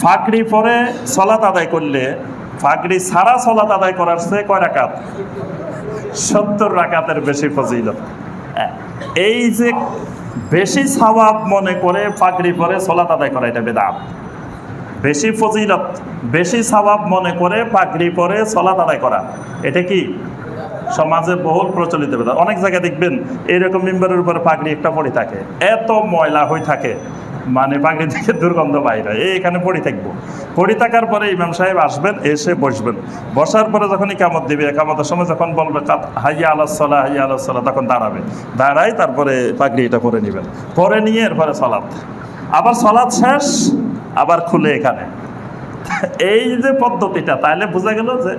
ফাকড়ি পরে সলাত আদায় করলে ফাকড়ি ছাড়া সলাত আদায় করার চেয়ে কয় রাকাত? সত্তর রাকাতের বেশি ফজিলত। হ্যাঁ, এই যে বেশি সওয়াব মনে করে ফাকড়ি পরে সলাত আদায় করা এটা বেদাত। বেশি ফজিলত বেশি সওয়াব মনে করে পাগড়ি পরে সলাত আদায় করা এটা কি? সমাজে বহুল প্রচলিত বেদাত। অনেক জায়গায় দেখবেন এরকম মেম্বারের উপরে পাগড়ি একটা পড়ে থাকে এত ময়লা হয়ে থাকে মানে পাগড়ি থেকে দুর্গন্ধ বাইরে এখানে পড়ে থাকব। পড়ে থাকার পরে ইমাম সাহেব আসবেন, এসে বসবেন। বসার পরে যখন কামত দিবে কামতের সময় যখন বলবে হাইয়া আলাসলা হাইয়া আলাসলা তখন দাঁড়াবে। দাঁড়াই তারপরে পাগড়ি এটা পরে নেবেন। পরে নিয়ে এরপরে সলাৎ আবার সলাৎ শেষ, আবার খুলে এখানে। এই যে পদ্ধতিটা তাহলে বোঝা গেল যে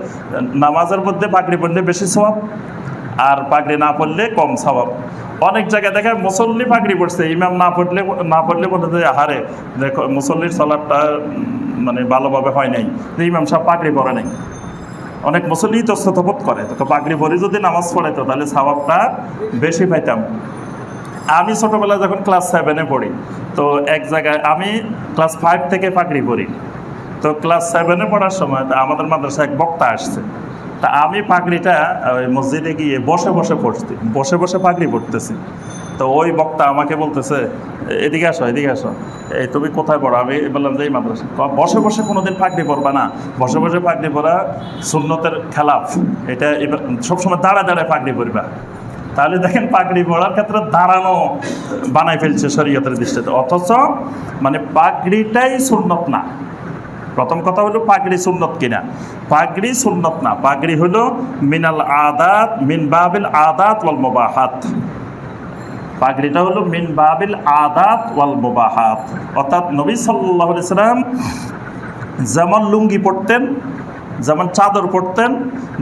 নামাজের মধ্যে পাগড়ি পড়লে বেশি স্বভাব। আর পাগড়ি না পড়লে কম স্বভাব। অনেক জায়গায় দেখা মুসল্লি পাগড়ি পড়ছে, ইমাম না পড়লে না পড়লে বলে যে হারে দেখো, মুসল্লির সলাপটা মানে ভালোভাবে হয় নাই, যে ইমাম সাহেব পাগড়ি পরে নাই। অনেক মুসল্লি তো বোধ করে, তো পাগড়ি পরে যদি নামাজ পড়ে, তো তাহলে স্বভাবটা বেশি পাইতাম। আমি ছোটোবেলায় যখন ক্লাস সেভেনে পড়ি, তো এক জায়গায় আমি ক্লাস ফাইভ থেকে পাগড়ি পড়ি তো ক্লাস সেভেনে পড়ার সময় আমাদের মাদ্রাসায় এক বক্তা আসছে। তা আমি পাগড়িটা, ওই মসজিদে গিয়ে বসে বসে পড়ছি, বসে বসে পাগড়ি পড়তেছি। তো ওই বক্তা আমাকে বলতেছে, এদিকে আসো এদিকে আসো। এই তুমি কোথায় পড়ো? আমি বললাম যে এই মাদ্রাসা। বসে বসে কোনোদিন পাগড়ি পড়বা না। বসে বসে পাগড়ি পড়া সুন্নতের খেলাফ। এটা সবসময় দাঁড়া দাঁড়ায় পাগড়ি পড়বা তাহলে দেখেন পাগড়ি পড়ার ক্ষেত্রে দাঁড়ানো বানাই ফেলছে শরীয়তের দৃষ্টিতে। অথচ মানে পাগড়িটাই সুন্নত না। প্রথম কথা হলো পাগড়ি সুন্নত কিনা? পাগড়ি সুন্নত না, পাগড়ি হলো মিনাল আদাত, মিন বাবিল আদাত ওয়াল মুবাহাত। পাগড়িটা হলো মিন বাবিল আদাত ওয়াল মুবাহাত। অর্থাৎ নবী আলাইহি সাল্লাম যেমন লুঙ্গি পরতেন, যেমন চাদর পরতেন,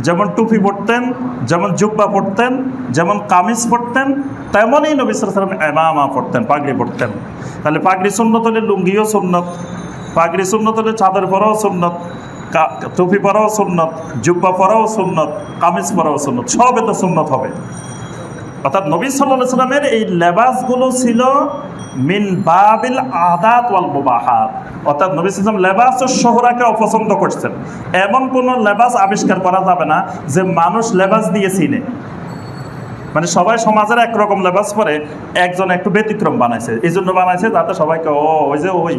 যেমন টুপি পরতেন, যেমন জুব্বা পরতেন, যেমন কামিজ পরতেন, তেমনই নবী সাল্লাম এমামা পরতেন, পাগড়ি পরতেন। তাহলে পাগড়ি সুন্নত হলে লুঙ্গিও সুন্নত। পাগড়ি সুন্নত হলে চাদর পরাও সুন্নত টুপি পরাও সুন্নত, জুব্বা পরাও সুন্নত, কামিজ পরাও সুন্নত, সব এত সুন্নত হবে। অর্থাৎ নবী সাল্লাহ সাল্লামের এই লেবাসগুলো ছিল মিন বাবিল আদাত ওয়াল মুবাহাত। অর্থাৎ নবী সাল্লাম লেবাস ও শোহরাকে অপছন্দ করছেন। এমন কোনো লেবাস আবিষ্কার করা যাবে না যে মানুষ লেবাস দিয়ে চিনে। মানে সবাই সমাজের একরকম লেবাস পরে একজন একটু ব্যতিক্রম বানাইছে। এই জন্য বানাইছে যাতে সবাইকে, ও, ওই যে ওই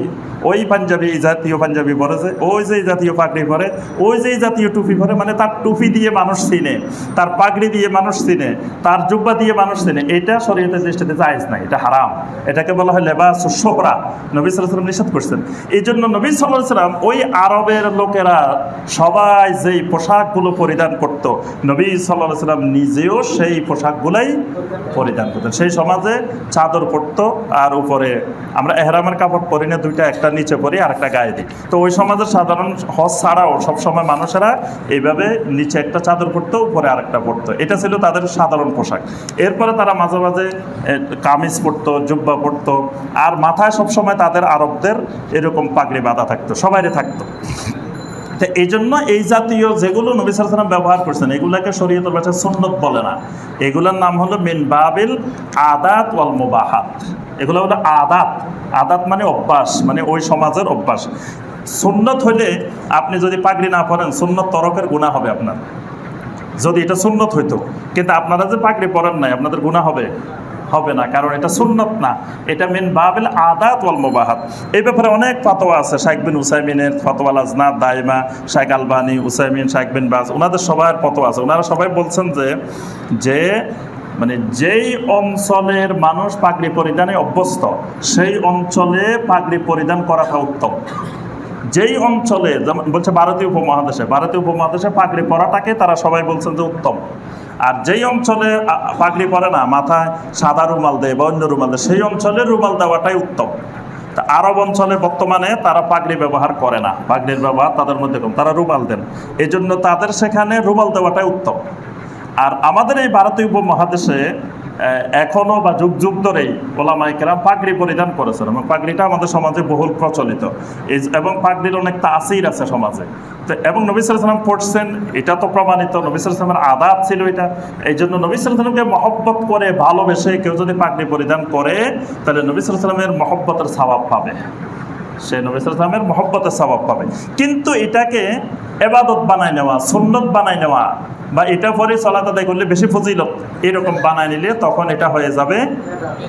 ওই পাঞ্জাবি, এই জাতীয় পাঞ্জাবি পরেছে ওই যে এই জাতীয় পাগড়ি পরে, ওই যে এই জাতীয় টুপি পরে মানে তার টুপি দিয়ে মানুষ চিনে, তার পাগড়ি দিয়ে মানুষ চিনে, তার জুব্বা দিয়ে মানুষ চিনে, এটা শরীয়তের দৃষ্টিতে জায়েজ নাই, এটা হারাম। এটাকে বলা হয় লেবাস সোহরা। নবী সাল্লাম নিষেধ করছেন। এই জন্য নবী সাল্লাহ সাল্লাম ওই আরবের লোকেরা সবাই যেই পোশাকগুলো পরিধান করত, নবী সাল্লাহ সাল্লাম নিজেও সেই পোশাকগুলাই পরিধান করতেন। সেই সমাজে চাদর পরতো আর উপরে আমরা এহরামের কাপড় পরি না, দুইটা একটা নিচে পরি আর একটা গায়ে দিই। তো ওই সমাজের সাধারণ হজ ছাড়াও সবসময় মানুষেরা এইভাবে নিচে একটা চাদর পরতো, উপরে আরেকটা পরতো। এটা ছিল তাদের সাধারণ পোশাক। এরপরে তারা মাঝে মাঝে কামিজ পরতো, জুব্বা পরতো আর মাথায় সবসময় তাদের আরবদের এরকম পাগড়ি বাঁধা থাকতো, সবাইরে থাকতো। তো এই জন্য এই জাতীয় যেগুলো নবী সালাম ব্যবহার করছেন, এগুলাকে শরীয়তের ভাষায় সুন্নত বলে না। এগুলোর নাম হলো মিন বাবিল আদাত ওয়াল মুবাহাত। এগুলো হলো আদাত। আদাত মানে অভ্যাস মানে ওই সমাজের অভ্যাস। সুন্নত হইলে আপনি যদি পাগড়ি না পরেন, সুন্নত তরকের গুণা হবে আপনার। যদি এটা সুন্নত হইতো, কিন্তু আপনারা যে পাগড়ি পরেন নাই, আপনাদের গুণা হবে। হবে না, কারণ এটা সুন্নত না। এটা মেন বাবিল আদাত ওয়াল মুবাহাত। এই ব্যাপারে অনেক ফতোয়া আছে, শাইখ বিন উসাইমিনের ফতোয়া লাজনা দাইমা, শাইখ আলবানি, উসাইমিন, শাইখ বিন বাজ, ওনাদের সবার ফতোয়া আছে। ওনারা সবাই বলছেন যে যে মানে যেই অঞ্চলের মানুষ পাগড়ি পরিধানে অভ্যস্ত, সেই অঞ্চলে পাগড়ি পরিধান করাটা উত্তম। যেই অঞ্চলে, যেমন বলছে ভারতীয় উপমহাদেশে ভারতীয় উপমহাদেশে পাগড়ি পরাটাকে তারা সবাই বলছেন যে উত্তম। আর যেই অঞ্চলে পাগড়ি পরে না, মাথায় সাদা রুমাল দেয় বা অন্য রুমাল দেয়, সেই অঞ্চলে রুমাল দেওয়াটাই উত্তম। তা আরব অঞ্চলে বর্তমানে তারা পাগড়ি ব্যবহার করে না। পাগড়ির ব্যবহার তাদের মধ্যে কম, তারা রুমাল দেন। এই জন্য তাদের সেখানে রুমাল দেওয়াটাই উত্তম। আর আমাদের এই ভারতীয় উপমহাদেশে এখনও বা যুগ যুগ ধরেই ওলামাইকেরা পাগড়ি পরিধান করেছেন এবং পাগড়িটা আমাদের সমাজে বহুল প্রচলিত। এবং পাগড়ির অনেক তাসির আছে সমাজে। তো এবং নবী সালাম পড়ছেন, এটা তো প্রমাণিত, নবী সালামের আদাত ছিল এটা। এই জন্য নবী সালামকে মহব্বত করে ভালোবেসে কেউ যদি পাগড়ি পরিধান করে, তাহলে নবী সালামের মহব্বতের স্বভাব পাবে। সে নবী সাল্লামের মহব্বতের স্বভাব পাবে। কিন্তু এটাকে এবাদত বানায় নেওয়া, সুন্নত বানায় নেওয়া বা এটা পরে সলাত আদায় করলে বেশি ফজিলত। এরকম বানায় নিলে তখন এটা হয়ে যাবে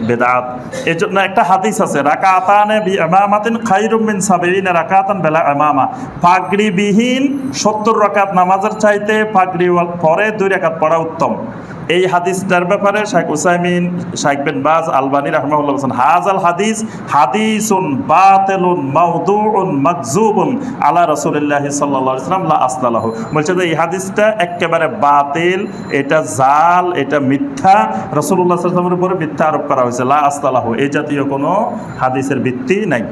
বেদাত। এই জন্য একটা হাদিস আছে রাকা আতানে এমামাতিন খাইরুম মিন সাবিন রাকাতান বেলা এমামা পাগড়িবিহীন সত্তর রাকাত নামাজের চাইতে পাগড়ি পরে দুই রাকাত পড়া উত্তম। এই হাদিসটার ব্যাপারে শেখ উসাইমিন, শেখ বিন বাজ আলবানি রহমাউল্লাহ বলছেন হাজাল হাদিস হাদিসুন বাতিলুন মাউদুউন মাকজুবুন আলা রাসূলিল্লাহি সাল্লাল্লাহু আলাইহি ওয়াসাল্লাম লা আসলালাহু। বলছে যে এই হাদিসটা একেবারে বাতিল, এটা জাল, এটা মিথ্যা। রসুল্লাহ ওয়াসাল্লামের উপরে মিথ্যা আরোপ করা হয়েছে। লা আস্তালাহ। এই জাতীয় কোনো হাদিসের ভিত্তি নাই।